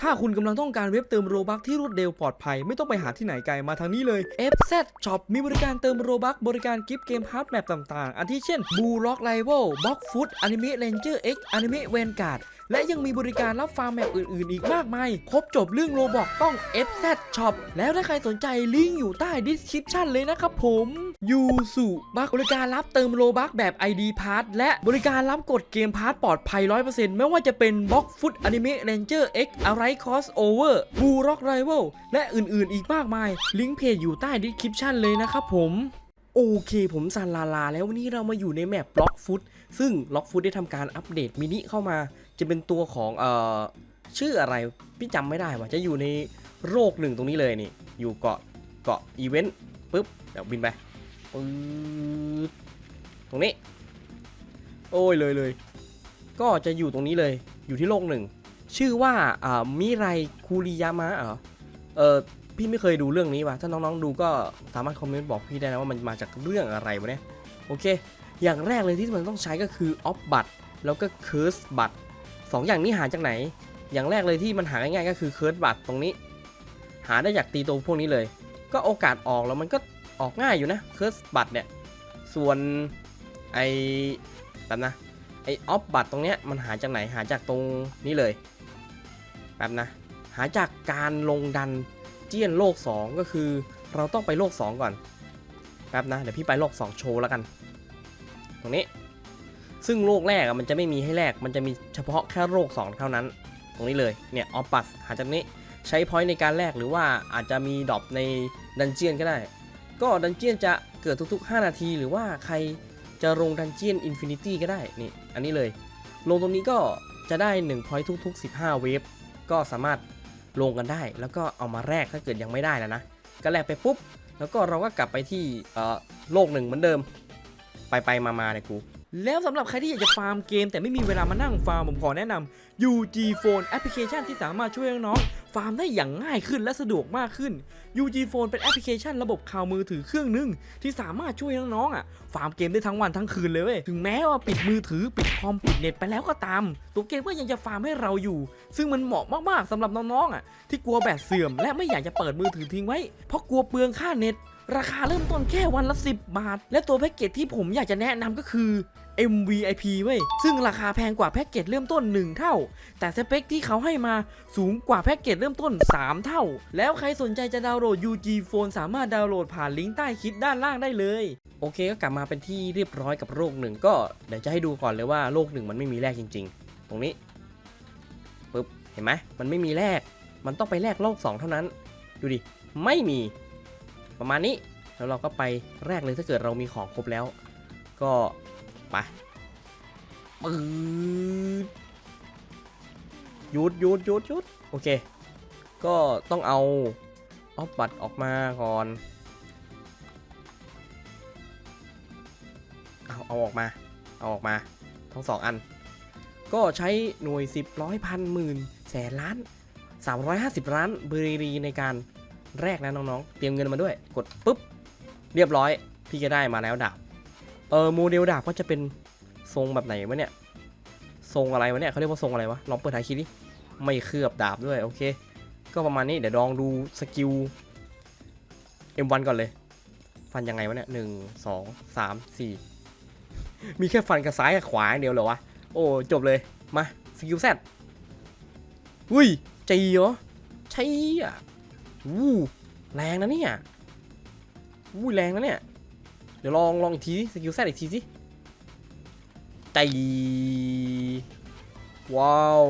ถ้าคุณกำลังต้องการเว็บเติมโรบัคที่รวดเร็วปลอดภัย ไม่ต้องไปหาที่ไหนไกลมาทางนี้เลย FZ Shop มีบริการเติมโรบัคบริการกิฟต์เกมฮาร์ดแมปต่างๆอาทิเช่น Blue Rock Rival Box Foot Anime Ranger X Anime Vanguard และยังมีบริการรับฟาร์มแมปอื่นๆ อีกมากมาย ครบจบเรื่องโรบอกต้อง FZ Shop แล้วถ้าใครสนใจลิงก์อยู่ใต้ description เลยนะครับผมยูสุบักบริการรับเติมโรบักแบบ ID Pass และบริการรับกดเกมพาร์ทปลอดภัย 100%ไม่ว่าจะเป็น Box Foot Anime Ranger X Alright Crossover Blue Rock Rival และอื่นๆ อีกมากมาย ลิงก์เพจอยู่ใต้ description เลยนะครับผมโอเค ผมซันลาลา แล้ววันนี้เรามาอยู่ในแมปล็อกฟุตซึ่งล็อกฟุตได้ทำการอัปเดตมินิเข้ามา จะเป็นตัวของเอ่อชื่ออะไรพี่จำไม่ได้ว่ะจะอยู่ในโรคหนึ่งตรงนี้เลยนี่ อยู่เกาะเกาะอีเวนต์ปุ๊บเดี๋ยวบินไปปึ๊ดตรงนี้ โอ้ยเลยเลยก็จะอยู่ตรงนี้เลยอยู่ที่โลกหนึ่ง ชื่อว่าอ่ามิไรคูริยามะเหรอเออพี่ไม่เคยดูเรื่องนี้ว่ะถ้าน้องๆดูก็สามารถคอมเมนต์บอกพี่ได้นะว่ามันมาจากเรื่องอะไรวะเนี่ยโอเค อย่างแรกเลยที่มันต้องใช้ก็คือออฟบัตแล้วก็เคิร์สบัต สองอย่างนี้หาจากไหน อย่างแรกเลยที่มันหาง่ายๆก็คือเคิร์สบัตตรงนี้ หาได้จากตีตัวพวกนี้เลย ก็โอกาสออกแล้วมันก็ออกง่ายอยู่นะเคิร์สบัตเนี่ยส่วนไอแบบนะไอออฟบัตตรงเนี้ยมันหาจากไหนหาจากตรงนี้เลยแบบนะหาจากการลงดันเจียนโลก 2 ก็คือเราต้องไปโลก 2 ก่อนแป๊บนะ เดี๋ยวพี่ไปโลก 2 โชว์แล้วกัน ตรงนี้ ซึ่งโลกแรกอะมันจะไม่มีให้แลกมันจะมีเฉพาะแค่โลก2เท่านั้น ตรงนี้เลย เนี่ยออฟปัสหาจากนี้ใช้พอยต์ในการแลกหรือว่าอาจจะมีดรอปในดันเจียนก็ได้ ก็ดันเจียนจะเกิดทุกๆ 5 นาทีหรือว่าใครจะลงดันเจียนอินฟินิตี้ก็ได้ นี่ อันนี้เลย ลงตรงนี้ก็จะได้1พอยต์ทุกๆ 15 เวฟ ก็สามารถลงกันได้ แล้วก็เอามาแลกถ้าเกิดยังไม่ได้แล้วนะ ก็แลกไปปุ๊บ แล้วก็เราก็กลับไปที่เอ่อโลกหนึ่งเหมือนเดิม ไปไปมามาเนี่ยกู แล้วสำหรับใครที่อยากจะฟาร์มเกม แต่ไม่มีเวลามานั่งฟาร์มผมขอแนะนำ UG Phone แอปพลิเคชันที่สามารถช่วยน้องๆฟาร์มได้อย่างง่ายขึ้นและสะดวกมากขึ้น UG Phone เป็นแอปพลิเคชันระบบข่าวมือถือเครื่องหนึง ที่สามารถช่วยน้องๆอะฟาร์มเกมได้ทั้งวันทั้งคืนเลยเว้ยถึงแม้ว่าปิดมือถือปิดคอมปิดเน็ตไปแล้วก็ตาม ตัวเกมก็ยังจะฟาร์มให้เราอยู่ ซึ่งมันเหมาะมากๆสำหรับน้องๆอะที่กลัวแบตเสื่อม และไม่อยากจะเปิดมือถือทิ้งไว้ เพราะกลัวเปลืองค่าเน็ต ราคาเริ่มต้นแค่วันละ 10 บาท และตัวแพ็กเกจที่ผมอยากจะแนะนำก็คือ MVIP เว้ย ซึ่งราคาแพงกว่าแพ็กเกจเริ่มต้น 1 เท่า แต่สเปคที่เขาให้มาสูงกว่าแพ็กเกจเริ่มต้น 3 เท่า แล้วใครสนใจจะดาวน์โหลด UG Phone สามารถดาวน์โหลดผ่านลิงก์ใต้คลิปด้านล่างได้เลย โอเคก็กลับมาเป็นที่เรียบร้อยกับโลกหนึ่งก็เดี๋ยวจะให้ดูก่อนเลยว่าโลกหนึ่งมันไม่มีแลกจริง ๆ ตรงนี้ปึ๊บเห็นไหมมันไม่มีแลกมันต้องไปแลกโลก2 เท่านั้น ดูดิ ไม่มี ประมาณนี้แล้วเราก็ไปแรกเลยถ้าเกิดเรามีของครบแล้ว ก็ไปปืดหยุดหยุดหยุดหยุดโอเค ก็ต้องเอาออฟบัตออกมาก่อนเอาเอาออกมาเอาออกมาทั้งสองอัน ก็ใช้หน่วย 10ร้อยพันหมื่นแสนล้าน 350ล้านเบรีรีในการ แรกนะน้องๆ เตรียมเงินมาด้วย กดปุ๊บ เรียบร้อย พี่จะได้มาแล้วดาบ เออโมเดลดาบก็จะเป็นทรงแบบไหนวะเนี่ย ทรงอะไรวะเนี่ยเขาเรียกว่าทรงอะไรวะ ลองเปิดถ่ายคลิปดิ ไม่เคลือบดาบด้วยโอเค ก็ประมาณนี้เดี๋ยวลองดูสกิล M1 ก่อนเลย ฟันยังไงวะเนี่ยหนึ่งสองสามสี่มีแค่ฟันกับซ้ายกับขวาอย่างเดียวเหรอวะ โอ้จบเลย มาสกิลแซดอุ้ยจีเหรอใช่อะ วู้แรงนะเนี่ยวู้แรงนะเนี่ย เดี๋ยวลองลองอีกทีสกิลแซดอีกทีสิใจว้าว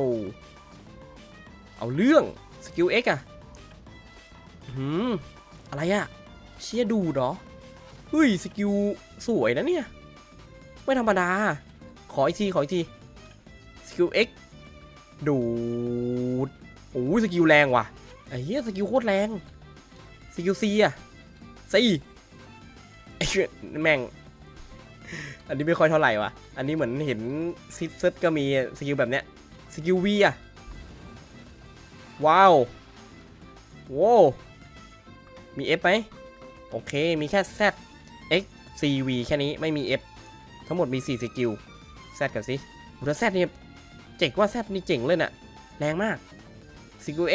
เอาเรื่องสกิลเอ็กอะหืมอะไรอะเชียดูดเหรอเฮ้ยสกิลสวยนะเนี่ย ไม่ธรรมดา ขออีกที ขออีกที สกิลเอ็กดูดโอ้สกิลแรงว่ะ ไอ้เหี้ยสกิลโคตรแรงสกิลซีอะซีไอ้เหี้ยแม่ง อันนี้ไม่ค่อยเท่าไหร่ว่ะอันนี้เหมือนเห็นซิปเซตก็มีสกิลแบบเนี้ยสกิลวีอะว้าวโว้าวมี F ไหมโอเค มีแค่ Z X C V แค่นี้ไม่มี F ทั้งหมดมี 4 สกิล Z กับสิอุลตร้า Z นี่เจ๋งว่า Z นี่เจ๋งเลยน่ะ แรงมาก สกิลเ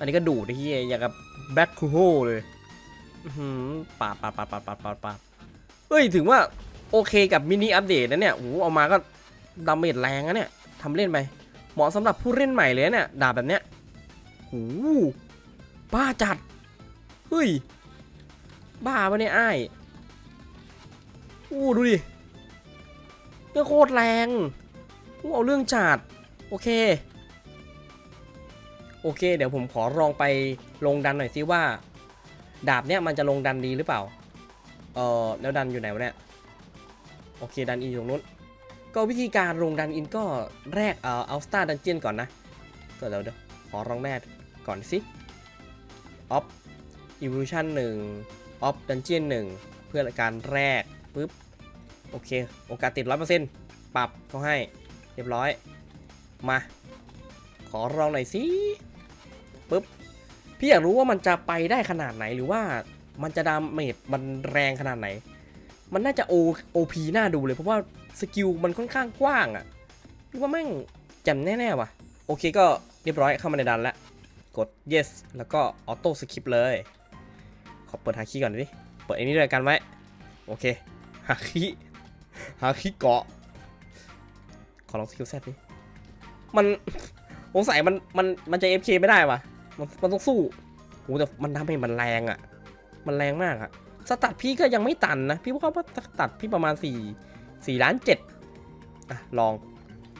อันนี้ก็ดูดไอ้เหี้ยอย่างกับแบ็คคูโฮเลยปาดปาดปาดปาดปาดปาดปาดเฮ้ยถึงว่าโอเคกับมินิอัปเดตนะเนี่ยโอ้เอามาก็ดาเมจแรงนะเนี่ยทำเล่นไปเหมาะสำหรับผู้เล่นใหม่เลยเนี่ยดาบแบบเนี้ยโอ้บ้าจัด เฮ้ย บ้าปะเนี่ยไอ้ายอู้ดูดิเนี่ยโคตรแรงอู้เอาเรื่องจัด โอเค โอเค เดี๋ยวผมขอลองไปลงดันหน่อยซิว่า ดาบเนี่ยมันจะลงดันดีหรือเปล่า เออแล้วดันอยู่ไหนวะเนี่ย โอเคดันอินอยู่ตรงนู้น ก็วิธีการลงดันอินก็แรกเอาเอาสตาร์ดันเจียนก่อนนะก็เดี๋ยวเดี๋ยวขอลองแรกก่อนสิออฟอีวิชั่นหนึ่งออฟดันเจียนหนึ่งเพื่อการแรกปุ๊บโอเค โอกาสติดร้อยเปอร์เซ็นต์ปรับเขาให้ เรียบร้อย มา ขอลองหน่อยสิ ปุ๊บพี่อยากรู้ว่ามันจะไปได้ขนาดไหนหรือว่ามันจะดาเมจมันแรงขนาดไหน มันน่าจะ O OP น่าดูเลยเพราะว่าสกิลมันค่อนข้างกว้างอะพี่ว่าแม่งจ่มแน่ๆว่ะ โอเคก็เรียบร้อยเข้ามาในดันแล้ว กด yes แล้วก็ออโต้สคิปเลย ขอเปิดหาคีย์ก่อนดิ เปิดอ้นี้ด้วยกันไว้ โอเคหาคีย์หาคีย์เกาะ ขอลองสกิลแซดดิ มันสงสัยมันมันมันจะ FK ไม่ได้ว่ะ มันมันต้องสู้โหแต่มันทำให้มันแรงอะ่ะ มันแรงมากอะสตัดพี่ก็ยังไม่ตันนะ พี่ว่าว่าสตัดพี่ประมาณ4 4ล้าน7อะ ลอง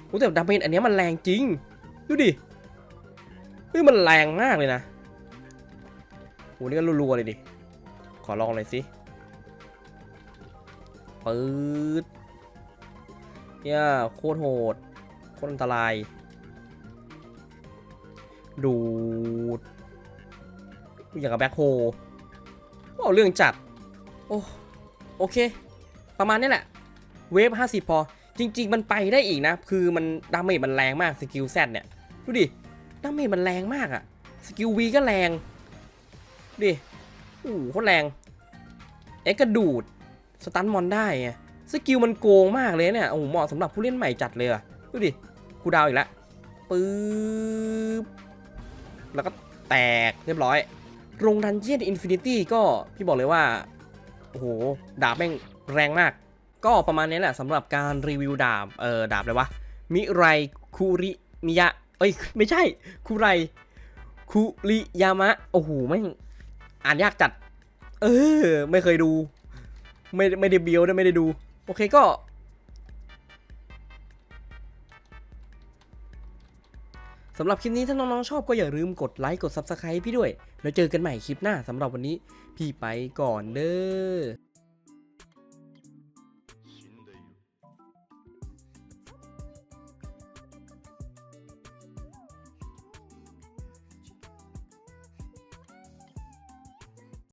โหแต่ดาเมจอันนี้มันแรงจริง ดูดิเฮ้ยมันแรงมากเลยนะโหนี่ก็รัวๆเลยดิ ขอลองหน่อยสิปื๊ดเนี่ยโคตรโหด โคตรอันตราย ดูดอย่างกับแบ็คโฮเอาเรื่องจัด โอ้ โอเค ประมาณนี้แหละ เวฟ50 พอ จริง ๆ มันไปได้อีกนะ คือมันดาเมจมันแรงมาก สกิลแซเนี่ย ดูดิ ดาเมจมันแรงมากอะสกิลวีก็แรง ดิโอ้โหโคตรแรง เอ็กกระดูด สตันมอนได้ไงสกิลมันโกงมากเลยเนี่ย โอ้โห เหมาะสำหรับผู้เล่นใหม่จัดเลยอะดูดิ คูดาวอีกแล้วปึ๊บ แล้วก็แตกเรียบร้อย โรงดันเจียนอินฟินิตี้ก็พี่บอกเลยว่า โอ้โห ดาบแม่งแรงมาก ก็ประมาณนี้แหละสำหรับการรีวิวดาบ เออดาบเลยวะ มิไรคุริมิยะ เอ้ย ไม่ใช่คุไรคุริยามะ โอ้โหแม่งอ่านยากจัด เออ ไม่เคยดู ไม่ไม่ได้เบียวด้วยไม่ได้ดู โอเคก็ สำหรับคลิปนี้ถ้าน้องๆชอบก็อย่าลืมกดไลค์กด Subscribe พี่ด้วย แล้วเจอกันใหม่คลิปหน้าสำหรับวันนี้ พี่ไปก่อนเด้อ